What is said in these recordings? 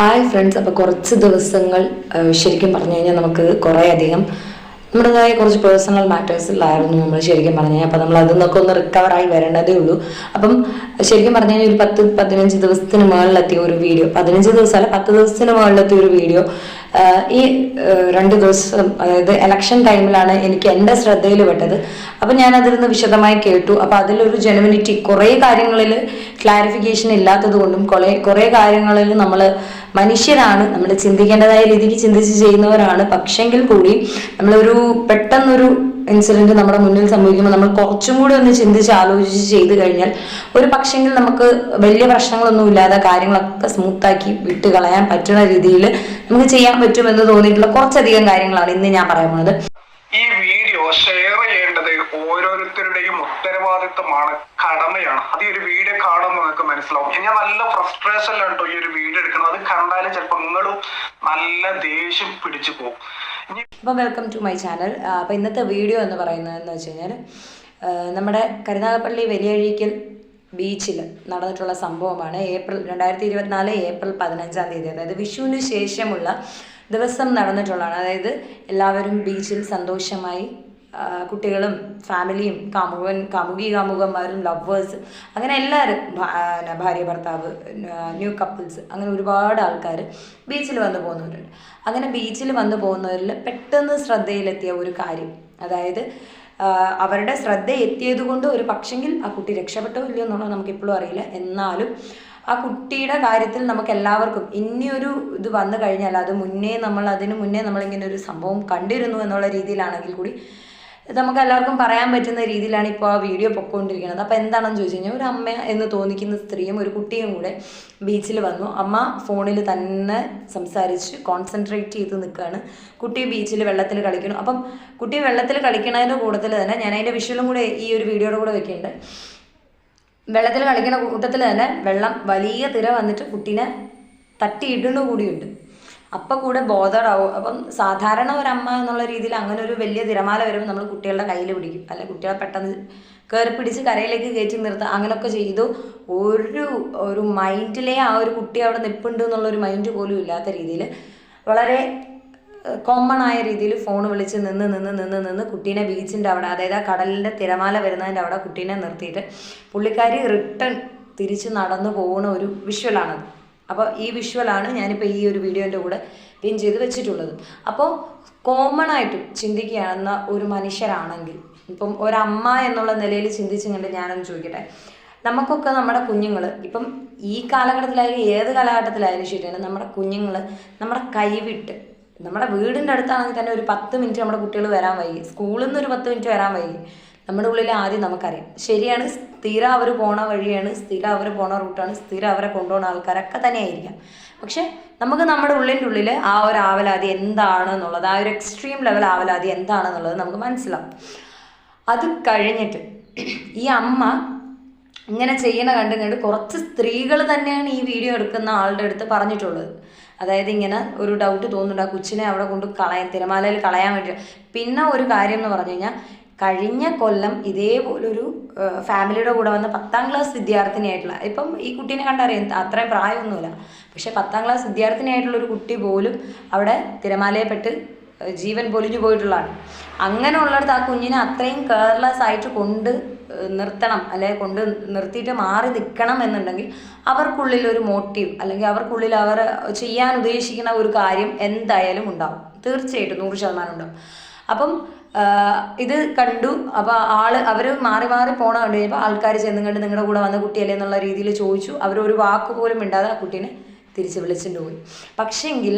Hi friends അപ്പോൾ കുറച്ച് ദിവസങ്ങൾ ശരിക്കും പറഞ്ഞു കഴിഞ്ഞാൽ നമുക്ക് കുറേ അധികം നമ്മുടേതായ കുറച്ച് പേഴ്സണൽ മാറ്റേഴ്സിലായിരുന്നു നമ്മൾ ശരിക്കും പറഞ്ഞു കഴിഞ്ഞാൽ. അപ്പോൾ നമ്മൾ അതിൽ നിന്നൊക്കെ ഒന്ന് റിക്കവർ ആയി വരേണ്ടതേ ഉള്ളൂ. അപ്പം ശരിക്കും പറഞ്ഞു കഴിഞ്ഞാൽ ഒരു പത്ത് പതിനഞ്ച് ദിവസത്തിന് മുകളിലെത്തിയ ഒരു വീഡിയോ പതിനഞ്ച് ദിവസം അല്ല പത്ത് ദിവസത്തിന് മുകളിലെത്തിയ ഒരു വീഡിയോ ഈ രണ്ട് ദിവസം അതായത് എലക്ഷൻ ടൈമിലാണ് എനിക്ക് എന്റെ ശ്രദ്ധയിൽ പെട്ടത്. അപ്പം ഞാൻ അതിൽ വിശദമായി കേട്ടു. അപ്പം അതിലൊരു ജെനുവിനിറ്റി കുറേ കാര്യങ്ങളിൽ ക്ലാരിഫിക്കേഷൻ ഇല്ലാത്തത് കൊണ്ടും കുറേ കുറേ കാര്യങ്ങളിൽ നമ്മൾ മനുഷ്യരാണ് നമ്മൾ ചിന്തിക്കേണ്ടതായ രീതിക്ക് ചിന്തിച്ച് ചെയ്യുന്നവരാണ്. പക്ഷെങ്കിൽ കൂടി നമ്മളൊരു പെട്ടെന്നൊരു ഇൻസിഡന്റ് നമ്മുടെ മുന്നിൽ സംഭവിക്കുമ്പോൾ നമ്മൾ കുറച്ചും കൂടി ഒന്ന് ചിന്തിച്ച് ആലോചിച്ച് ചെയ്തു കഴിഞ്ഞാൽ ഒരു പക്ഷെങ്കിൽ നമുക്ക് വലിയ പ്രശ്നങ്ങളൊന്നും ഇല്ലാതെ കാര്യങ്ങളൊക്കെ സ്മൂത്താക്കി വിട്ട് കളയാൻ പറ്റുന്ന രീതിയിൽ നമുക്ക് ചെയ്യാൻ പറ്റുമെന്ന് തോന്നിയിട്ടുള്ള കുറച്ചധികം കാര്യങ്ങളാണ് ഇന്ന് ഞാൻ പറയാൻ പോകുന്നത്. ഈ വീഡിയോ ഷെയർ ചെയ്യേണ്ടത് ഓരോരുത്തരുടെയും ഉത്തരവാദിത്തമാണ് കടമയാണ്. അത് ഈ ഒരു വീഡിയോ കാണുമ്പോൾ നിങ്ങൾക്ക് മനസ്സിലാവും. ഞാൻ നല്ല ഫ്രസ്ട്രേഷനിലാണ് കേട്ടോ ഈ ഒരു വീഡിയോ എടുക്കുന്നത്. അത് കണ്ടാലും ചിലപ്പോൾ നിങ്ങളും നല്ല ദേഷ്യം പിടിച്ചു പോകും. അപ്പം വെൽക്കം ടു മൈ ചാനൽ അപ്പോൾ ഇന്നത്തെ വീഡിയോ എന്ന് പറയുന്നത് എന്ന് വെച്ച് കഴിഞ്ഞാൽ നമ്മുടെ കരുനാഗപ്പള്ളി വലിയഴീക്കൽ ബീച്ചിൽ നടന്നിട്ടുള്ള സംഭവമാണ്. ഏപ്രിൽ രണ്ടായിരത്തി ഇരുപത്തിനാല് ഏപ്രിൽ പതിനഞ്ചാം തീയതി. അതായത് വിഷുവിന് ശേഷമുള്ള ദിവസം നടന്നിട്ടുള്ളതാണ്. അതായത് എല്ലാവരും ബീച്ചിൽ സന്തോഷമായി കുട്ടികളും ഫാമിലിയും കാമുകൻ കാമുകി കാമുകന്മാരും ലവേഴ്സ് അങ്ങനെ എല്ലാവരും ഭാര്യ ഭർത്താവ് ന്യൂ കപ്പിൾസ് അങ്ങനെ ഒരുപാട് ആൾക്കാർ ബീച്ചിൽ വന്നു പോകുന്നവരുണ്ട്. അങ്ങനെ ബീച്ചിൽ വന്നു പോകുന്നവരിൽ പെട്ടെന്ന് ശ്രദ്ധയിലെത്തിയ ഒരു കാര്യം അതായത് അവരുടെ ശ്രദ്ധ എത്തിയത് കൊണ്ട് ഒരു പക്ഷെങ്കിൽ ആ കുട്ടി രക്ഷപ്പെട്ടോ ഇല്ലയോ എന്നുള്ളത് നമുക്ക് ഇപ്പോഴും അറിയില്ല. എന്നാലും ആ കുട്ടിയുടെ കാര്യത്തിൽ നമുക്ക് എല്ലാവർക്കും ഇനിയൊരു ഇത് വന്നു കഴിഞ്ഞാൽ അത് മുന്നേ നമ്മൾ അതിന് മുന്നേ നമ്മളിങ്ങനെ ഒരു സംഭവം കണ്ടിരുന്നു എന്നുള്ള രീതിയിലാണെങ്കിൽ കൂടി നമുക്ക് എല്ലാവർക്കും പറയാൻ പറ്റുന്ന രീതിയിലാണ് ഇപ്പോൾ ആ വീഡിയോ പൊക്കോണ്ടിരിക്കുന്നത്. അപ്പോൾ എന്താണെന്ന് ചോദിച്ചു കഴിഞ്ഞാൽ ഒരു അമ്മ എന്ന് തോന്നിക്കുന്ന സ്ത്രീയും ഒരു കുട്ടിയും കൂടെ ബീച്ചിൽ വന്നു. അമ്മ ഫോണിൽ തന്നെ സംസാരിച്ച് കോൺസെൻട്രേറ്റ് ചെയ്ത് നിൽക്കുകയാണ് കുട്ടി ബീച്ചിൽ വെള്ളത്തിൽ കളിക്കുന്നു. അപ്പം കുട്ടി വെള്ളത്തിൽ കളിക്കുന്നതിന്റെ കൂട്ടത്തിൽ തന്നെ ഞാൻ അതിന്റെ വിഷ്വലും കൂടെ ഈ ഒരു വീഡിയോയുടെ കൂടെ വെക്കുന്നുണ്ട് വെള്ളത്തിൽ കളിക്കുന്ന കൂട്ടത്തിൽ തന്നെ വെള്ളം വലിയ തിര വന്നിട്ട് കുട്ടീനെ തട്ടിയിടുന്നു കൂടിയുണ്ട്. അപ്പം കൂടെ ബോധറാവും അപ്പം സാധാരണ ഒരു അമ്മ എന്നുള്ള രീതിയിൽ അങ്ങനെ ഒരു വലിയ തിരമാല വരുമ്പോൾ നമ്മൾ കുട്ടികളുടെ കയ്യിൽ പിടിക്കും. അല്ലെ കുട്ടികളെ പെട്ടെന്ന് കയറി പിടിച്ച് കരയിലേക്ക് കയറ്റി നിർത്തുക അങ്ങനെയൊക്കെ ചെയ്തു. ഒരു ഒരു മൈൻഡിലെ ആ ഒരു കുട്ടി അവിടെ നിൽപ്പുണ്ട് എന്നുള്ള ഒരു മൈൻഡ് പോലും ഇല്ലാത്ത രീതിയിൽ വളരെ കോമൺ ആയ രീതിയിൽ ഫോൺ വിളിച്ച് നിന്ന് നിന്ന് നിന്ന് നിന്ന് കുട്ടീനെ ബീച്ചിന്റെ അവിടെ അതായത് ആ കടലിന്റെ തിരമാല വരുന്നതിന്റെ അവിടെ കുട്ടീനെ നിർത്തിയിട്ട് പുള്ളിക്കാരി റിട്ടേൺ തിരിച്ച് നടന്നു പോകുന്ന ഒരു വിഷ്വലാണത് അപ്പോൾ ഈ വിഷ്വലാണ് ഞാനിപ്പോൾ ഈ ഒരു വീഡിയോന്റെ കൂടെ പിൻ ചെയ്ത് വെച്ചിട്ടുള്ളത്. അപ്പോൾ കോമൺ ആയിട്ട് ചിന്തിക്കുകയാണെന്ന ഒരു മനുഷ്യരാണെങ്കിൽ ഇപ്പം ഒരമ്മ എന്നുള്ള നിലയിൽ ചിന്തിച്ചും കണ്ട് ഞാനൊന്ന് ചോദിക്കട്ടെ. നമുക്കൊക്കെ നമ്മുടെ കുഞ്ഞുങ്ങൾ ഇപ്പം ഈ കാലഘട്ടത്തിലായാലും ഏത് കാലഘട്ടത്തിലായാലും ശരിയാണ് നമ്മുടെ കുഞ്ഞുങ്ങൾ നമ്മുടെ കൈവിട്ട് നമ്മുടെ വീടിന്റെ അടുത്താണെങ്കിൽ തന്നെ ഒരു പത്ത് മിനിറ്റ് നമ്മുടെ കുട്ടികൾ വരാൻ വൈകി സ്കൂളിൽ നിന്ന് ഒരു പത്ത് മിനിറ്റ് വരാൻ വൈകി നമ്മുടെ ഉള്ളിൽ ആദ്യം നമുക്കറിയാം. ശരിയാണ് സ്ഥിരം അവർ പോണ വഴിയാണ് സ്ഥിരം അവർ പോണ റൂട്ടാണ് സ്ഥിരം അവരെ കൊണ്ടുപോകുന്ന ആൾക്കാരൊക്കെ തന്നെയായിരിക്കാം. പക്ഷെ നമുക്ക് നമ്മുടെ ഉള്ളിന്റെ ഉള്ളിൽ ആ ഒരു ആവലാതി എന്താണ് എന്നുള്ളത് ആ ഒരു എക്സ്ട്രീം ലെവൽ ആവലാതി എന്താണെന്നുള്ളത് നമുക്ക് മനസ്സിലാവും. അത് കഴിഞ്ഞിട്ട് ഈ അമ്മ ഇങ്ങനെ ചെയ്യണ കണ്ടു കണ്ട് കുറച്ച് സ്ത്രീകൾ തന്നെയാണ് ഈ വീഡിയോ എടുക്കുന്ന ആളുടെ അടുത്ത് പറഞ്ഞിട്ടുള്ളത്. അതായത് ഇങ്ങനെ ഒരു ഡൗട്ട് തോന്നുന്നുണ്ട് ആ കൊച്ചിനെ അവിടെ കൊണ്ട് കളയാൻ തിരമാലയിൽ കളയാൻ വേണ്ടി. പിന്നെ ഒരു കാര്യം എന്ന് പറഞ്ഞു കഴിഞ്ഞാൽ കഴിഞ്ഞ കൊല്ലം ഇതേപോലൊരു ഫാമിലിയുടെ കൂടെ വന്ന പത്താം ക്ലാസ് വിദ്യാർത്ഥിനിയായിട്ടുള്ള ഇപ്പം ഈ കുട്ടീനെ കണ്ടറിയാം അത്രയും പ്രായമൊന്നുമില്ല. പക്ഷേ പത്താം ക്ലാസ് വിദ്യാർത്ഥിനിയായിട്ടുള്ള ഒരു കുട്ടി പോലും അവിടെ തിരമാലയെപ്പെട്ട് ജീവൻ പൊലിഞ്ഞു പോയിട്ടുള്ളതാണ്. അങ്ങനെ ഉള്ളിടത്ത് ആ കുഞ്ഞിനെ അത്രയും കെയർലെസ് ആയിട്ട് കൊണ്ട് നിർത്തണം അല്ലെങ്കിൽ കൊണ്ട് നിർത്തിയിട്ട് മാറി നിൽക്കണം എന്നുണ്ടെങ്കിൽ അവർക്കുള്ളിൽ ഒരു മോട്ടീവ് അല്ലെങ്കിൽ അവർക്കുള്ളിൽ അവർ ചെയ്യാൻ ഉദ്ദേശിക്കുന്ന ഒരു കാര്യം എന്തായാലും ഉണ്ടാവും. തീർച്ചയായിട്ടും നൂറ് ശതമാനം ഉണ്ടാവും. അപ്പം ഇത് കണ്ടു. അപ്പോൾ ആൾ അവർ മാറി മാറി പോണ കണ്ടു. കഴിഞ്ഞപ്പോൾ ആൾക്കാർ ചെന്നും കണ്ട് നിങ്ങളുടെ കൂടെ വന്ന കുട്ടിയല്ലേ എന്നുള്ള രീതിയിൽ ചോദിച്ചു. അവർ ഒരു വാക്ക് പോലും മിണ്ടാതെ ആ കുട്ടീനെ തിരിച്ച് വിളിച്ചിട്ട് പോയി. പക്ഷെങ്കിൽ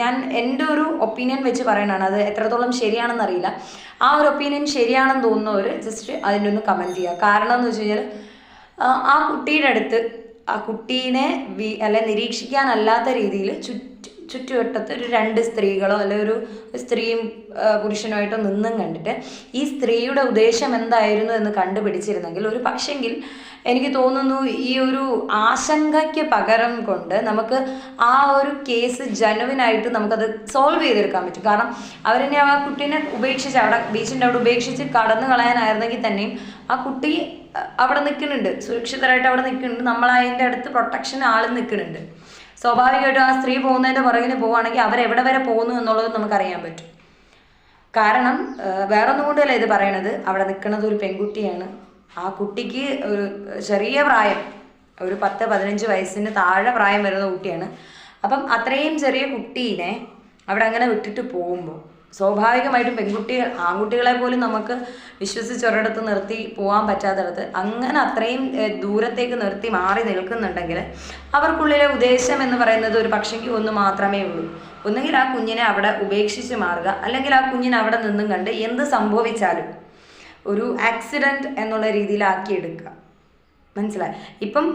ഞാൻ എന്റെ ഒരു ഒപ്പീനിയൻ വെച്ച് പറയണതാണ്. അത് എത്രത്തോളം ശരിയാണെന്ന് അറിയില്ല. ആ ഒരു ഒപ്പീനിയൻ ശരിയാണെന്ന് തോന്നുന്നവർ ജസ്റ്റ് അതിന്റെ ഒന്ന് കമന്റ് ചെയ്യുക. കാരണം എന്ന് വെച്ച് കഴിഞ്ഞാൽ ആ കുട്ടിയുടെ അടുത്ത് ആ കുട്ടീനെ വി അല്ലെ നിരീക്ഷിക്കാനല്ലാത്ത രീതിയിൽ ചുറ്റ് ചുറ്റുവട്ടത്ത് ഒരു രണ്ട് സ്ത്രീകളോ അല്ലെ ഒരു സ്ത്രീയും പുരുഷനുമായിട്ടോ നിന്നും കണ്ടിട്ട് ഈ സ്ത്രീയുടെ ഉദ്ദേശം എന്തായിരുന്നു എന്ന് കണ്ടുപിടിച്ചിരുന്നെങ്കിൽ ഒരു പക്ഷെങ്കിൽ എനിക്ക് തോന്നുന്നു ഈ ഒരു ആശങ്കയ്ക്ക് പകരം കൊണ്ട് നമുക്ക് ആ ഒരു കേസ് ജനുവിനായിട്ട് നമുക്കത് സോൾവ് ചെയ്തെടുക്കാൻ പറ്റും. കാരണം അവരെന്നെ ആ കുട്ടീനെ ഉപേക്ഷിച്ച് അവിടെ ബീച്ചിന്റെ അവിടെ ഉപേക്ഷിച്ച് കടന്നു കളയാനായിരുന്നെങ്കിൽ തന്നെയും ആ കുട്ടി അവിടെ നിൽക്കുന്നുണ്ട്. സുരക്ഷിതരായിട്ട് അവിടെ നിൽക്കുന്നുണ്ട്. നമ്മൾ അതിന്റെ അടുത്ത് പ്രൊട്ടക്ഷൻ ആൾ നിൽക്കുന്നുണ്ട്. സ്വാഭാവികമായിട്ടും ആ സ്ത്രീ പോകുന്നതിന്റെ പുറകിൽ പോവുകയാണെങ്കിൽ അവരെവിടെ വരെ പോകുന്നു എന്നുള്ളത് നമുക്കറിയാൻ പറ്റും. കാരണം വേറൊന്നും കൊണ്ടല്ല ഇത് പറയണത്. അവിടെ നിൽക്കുന്നത് ഒരു പെൺകുട്ടിയാണ്. ആ കുട്ടിക്ക് ഒരു ചെറിയ പ്രായം ഒരു പത്ത് പതിനഞ്ച് വയസ്സിന് താഴെ പ്രായം വരുന്ന കുട്ടിയാണ്. അപ്പം അത്രയും ചെറിയ കുട്ടീനെ അവിടെ അങ്ങനെ വിട്ടിട്ട് പോകുമ്പോൾ സ്വാഭാവികമായിട്ടും പെൺകുട്ടികൾ ആൺകുട്ടികളെ പോലും നമുക്ക് വിശ്വസിച്ച് ഒരിടത്ത് നിർത്തി പോകാൻ പറ്റാത്തിടത്ത് അങ്ങനെ അത്രയും ദൂരത്തേക്ക് നിർത്തി മാറി നിൽക്കുന്നുണ്ടെങ്കിൽ അവർക്കുള്ളിലെ ഉദ്ദേശം എന്ന് പറയുന്നത് ഒരു പക്ഷെങ്കിൽ ഒന്ന് മാത്രമേ ഉള്ളൂ. ഒന്നുകിൽ ആ കുഞ്ഞിനെ അവിടെ ഉപേക്ഷിച്ച് മാറുക അല്ലെങ്കിൽ ആ കുഞ്ഞിനെ അവിടെ നിന്നും കണ്ട് എന്ത് സംഭവിച്ചാലും ഒരു ആക്സിഡന്റ് എന്നുള്ള രീതിയിലാക്കി എടുക്കുക മനസ്സിലായി. ഇപ്പം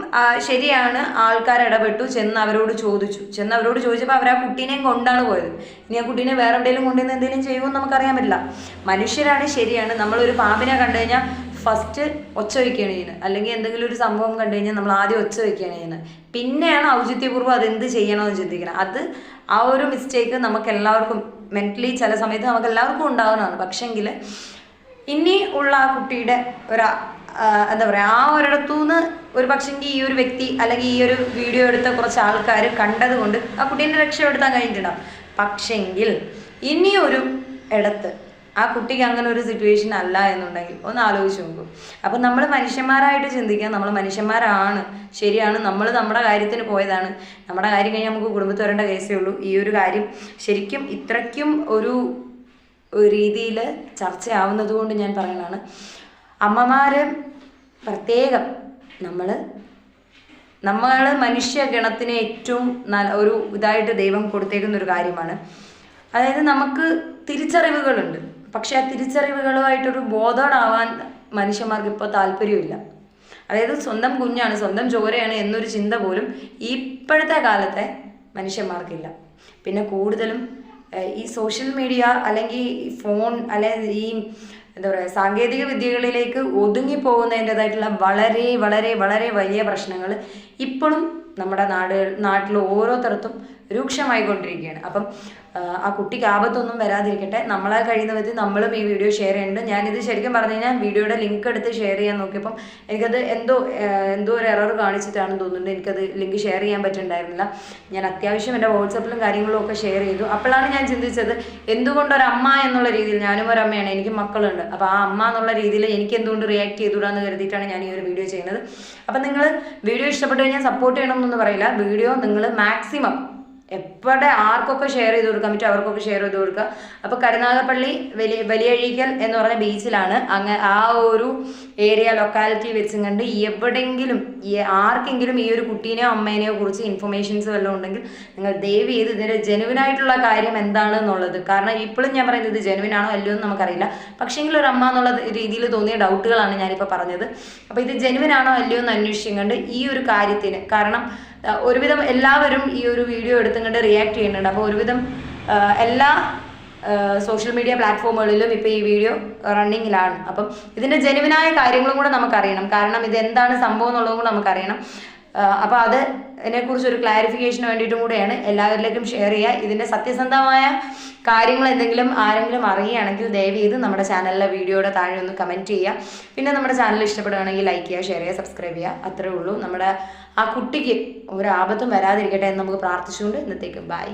ശരിയാണ് ആൾക്കാർ ഇടപെട്ടു ചെന്ന് അവരോട് ചോദിച്ചു. ചെന്ന് അവരോട് ചോദിച്ചപ്പോൾ അവർ ആ കുട്ടീനെയും കൊണ്ടാണ് പോയത്. ഇനി ആ കുട്ടീനെ വേറെ എവിടെയെങ്കിലും കൊണ്ടുവന്ന് എന്തെങ്കിലും ചെയ്യുമെന്ന് നമുക്കറിയാൻ പറ്റില്ല. മനുഷ്യരാണ് ശരിയാണ്. നമ്മളൊരു പാമ്പിനെ കണ്ടു കഴിഞ്ഞാൽ ഫസ്റ്റ് ഒച്ച വയ്ക്കുകയാണ് ചെയ്യുന്നത്. അല്ലെങ്കിൽ എന്തെങ്കിലും ഒരു സംഭവം കണ്ടു കഴിഞ്ഞാൽ നമ്മൾ ആദ്യം ഒച്ച വയ്ക്കുകയാണ് ചെയ്യുന്നത്. പിന്നെയാണ് ഔചിത്യപൂർവം അതെന്ത് ചെയ്യണമെന്ന് ചിന്തിക്കുന്നത്. അത് ആ ഒരു മിസ്റ്റേക്ക് നമുക്ക് എല്ലാവർക്കും മെന്റലി ചില സമയത്ത് നമുക്ക് എല്ലാവർക്കും ഉണ്ടാകുന്നതാണ് പക്ഷെങ്കിൽ ഇനി ഉള്ള ആ കുട്ടിയുടെ ഒരു എന്താ പറയുക ആ ഒരിടത്തു നിന്ന് ഒരു പക്ഷെങ്കിൽ ഈ ഒരു വ്യക്തി അല്ലെങ്കിൽ ഈ ഒരു വീഡിയോ എടുത്ത കുറച്ച് ആൾക്കാർ കണ്ടതുകൊണ്ട് ആ കുട്ടീനെ രക്ഷപ്പെടുത്താൻ കഴിഞ്ഞിട്ടുണ്ടാവും. പക്ഷെങ്കിൽ ഇനിയൊരു ഇടത്ത് ആ കുട്ടിക്ക് അങ്ങനെ ഒരു സിറ്റുവേഷൻ അല്ല എന്നുണ്ടെങ്കിൽ ഒന്ന് ആലോചിച്ച് നോക്കൂ. അപ്പം നമ്മൾ മനുഷ്യന്മാരായിട്ട് ചിന്തിക്കുക നമ്മൾ മനുഷ്യന്മാരാണ്. ശരിയാണ്. നമ്മൾ നമ്മുടെ കാര്യത്തിന് പോയതാണ്. നമ്മുടെ കാര്യം കഴിഞ്ഞാൽ നമുക്ക് കുടുംബത്തിൽ വരേണ്ട കേസേ ഉള്ളൂ. ഈ ഒരു കാര്യം ശരിക്കും ഇത്രയ്ക്കും ഒരു രീതിയിൽ ചർച്ചയാവുന്നത് കൊണ്ട് ഞാൻ പറയണതാണ് അമ്മമാർ പ്രത്യേകം നമ്മൾ നമ്മൾ മനുഷ്യഗണത്തിന് ഏറ്റവും ഒരു ഇതായിട്ട് ദൈവം കൊടുത്തേക്കുന്ന ഒരു കാര്യമാണ്. അതായത് നമുക്ക് തിരിച്ചറിവുകളുണ്ട്. പക്ഷെ ആ തിരിച്ചറിവുകളുമായിട്ടൊരു ബോധോടാവാൻ മനുഷ്യന്മാർക്ക് ഇപ്പോൾ താല്പര്യമില്ല. അതായത് സ്വന്തം കുഞ്ഞാണ് സ്വന്തം ചോരയാണ് എന്നൊരു ചിന്ത പോലും ഇപ്പോഴത്തെ കാലത്തെ മനുഷ്യന്മാർക്കില്ല. പിന്നെ കൂടുതലും ഈ സോഷ്യൽ മീഡിയ അല്ലെങ്കിൽ ഫോൺ അല്ലെങ്കിൽ ഈ എന്താ പറയുക സാങ്കേതിക വിദ്യകളിലേക്ക് ഒതുങ്ങി പോകുന്നതിന്റെതായിട്ടുള്ള വളരെ വളരെ വളരെ വലിയ പ്രശ്നങ്ങൾ ഇപ്പോഴും നമ്മുടെ നാട് നാട്ടിൽ ഓരോരുത്തർക്കും രൂക്ഷമായിക്കൊണ്ടിരിക്കുകയാണ്. അപ്പം ആ, കുട്ടിക്ക് ആപത്തൊന്നും വരാതിരിക്കട്ടെ. നമ്മളെ കഴിയുന്ന വിധത്തിൽ നമ്മളും ഈ വീഡിയോ ഷെയർ ചെയ്യുന്നുണ്ട്. ഞാനിത് ശരിക്കും പറഞ്ഞു കഴിഞ്ഞാൽ വീഡിയോയുടെ ലിങ്ക് എടുത്ത് ഷെയർ ചെയ്യാൻ നോക്കിയപ്പം എനിക്കത് എന്തോ എന്തോ ഒരു എറർ കാണിച്ചിട്ടാണെന്ന് തോന്നുന്നുണ്ട്. എനിക്കത് ലിങ്ക് ഷെയർ ചെയ്യാൻ പറ്റുന്നുണ്ടായിരുന്നില്ല ഞാൻ അത്യാവശ്യം എന്റെ വാട്സപ്പിലും കാര്യങ്ങളും ഒക്കെ ഷെയർ ചെയ്തു. അപ്പോഴാണ് ഞാൻ ചിന്തിച്ചത് എന്തുകൊണ്ട് ഒരു എന്നുള്ള രീതിയിൽ ഞാനും ഒരു അമ്മയാണ് എനിക്ക് മക്കളുണ്ട്. അപ്പോൾ ആ അമ്മ എന്നുള്ള രീതിയിൽ എനിക്ക് എന്തുകൊണ്ട് റിയാക്ട് ചെയ്തുകൂടാന്ന് കരുതിയിട്ടാണ് ഞാൻ ഈ ഒരു വീഡിയോ ചെയ്യുന്നത്. അപ്പം നിങ്ങൾ വീഡിയോ ഇഷ്ടപ്പെട്ടു കഴിഞ്ഞാൽ സപ്പോർട്ട് ചെയ്യണമെന്നൊന്നും പറയില്ല. വീഡിയോ നിങ്ങൾ മാക്സിമം എവിടെ ആർക്കൊക്കെ ഷെയർ ചെയ്ത് കൊടുക്കാൻ പറ്റും അവർക്കൊക്കെ ഷെയർ ചെയ്ത് കൊടുക്കുക അപ്പോൾ കരുനാഗപ്പള്ളി വലിയ വലിയഴീക്കൽ എന്ന് പറഞ്ഞ ബീച്ചിലാണ് അങ്ങ് ആ ഒരു ഏരിയ ലൊക്കാലിറ്റി വെച്ചും കണ്ട് എവിടെയെങ്കിലും ആർക്കെങ്കിലും ഈ ഒരു കുട്ടീനെയോ അമ്മേനെയോ കുറിച്ച് ഇൻഫർമേഷൻസ് വല്ലതും ഉണ്ടെങ്കിൽ നിങ്ങൾ ദയവ് ചെയ്ത് ഇതിന്റെ ജെനുവിനായിട്ടുള്ള കാര്യം എന്താണ് എന്നുള്ളത് കാരണം ഇപ്പോഴും ഞാൻ പറയുന്നത് ഇത് ജെനുവിനാണോ അല്ലയോ എന്ന് നമുക്കറിയില്ല. പക്ഷേങ്കിൽ ഒരു അമ്മ എന്നുള്ള രീതിയിൽ തോന്നിയ ഡൗട്ടുകളാണ് ഞാനിപ്പോൾ പറഞ്ഞത്. അപ്പോൾ ഇത് ജെനുവിനാണോ അല്ലയോ എന്ന് അന്വേഷിച്ചും കണ്ട് ഈ ഒരു കാര്യത്തിന് കാരണം ഒരുവിധം എല്ലാവരും ഈ ഒരു വീഡിയോ എടുത്തുകൊണ്ട് റിയാക്ട് ചെയ്യുന്നുണ്ട്. അപ്പോൾ ഒരുവിധം എല്ലാ സോഷ്യൽ മീഡിയ പ്ലാറ്റ്ഫോമുകളിലും ഇപ്പോൾ ഈ വീഡിയോ റണ്ണിങ്ങിലാണ് അപ്പം ഇതിന്റെ ജനുവിനായ കാര്യങ്ങളും കൂടെ നമുക്കറിയണം. കാരണം ഇത് എന്താണ് സംഭവം എന്നുള്ളതും കൂടെ നമുക്കറിയണം. അപ്പോൾ അത് ഇതിനെക്കുറിച്ച് ഒരു ക്ലാരിഫിക്കേഷന് വേണ്ടിയിട്ടും കൂടെയാണ് എല്ലാവരിലേക്കും ഷെയർ ചെയ്യുക. ഇതിന്റെ സത്യസന്ധമായ കാര്യങ്ങൾ എന്തെങ്കിലും ആരെങ്കിലും അറിയുകയാണെങ്കിൽ ദയവ് ചെയ്ത് നമ്മുടെ ചാനലിലെ വീഡിയോയുടെ താഴെ ഒന്ന് കമന്റ് ചെയ്യുക. പിന്നെ നമ്മുടെ ചാനൽ ഇഷ്ടപ്പെടുകയാണെങ്കിൽ ലൈക്ക് ചെയ്യുക ഷെയർ ചെയ്യുക സബ്സ്ക്രൈബ് ചെയ്യുക. അത്രേ ഉള്ളൂ. നമ്മുടെ ആ കുട്ടിക്ക് ഒരു ആപത്തും വരാതിരിക്കട്ടെ എന്ന് നമുക്ക് പ്രാർത്ഥിച്ചുകൊണ്ട് ഇന്നത്തേക്ക്. ബൈ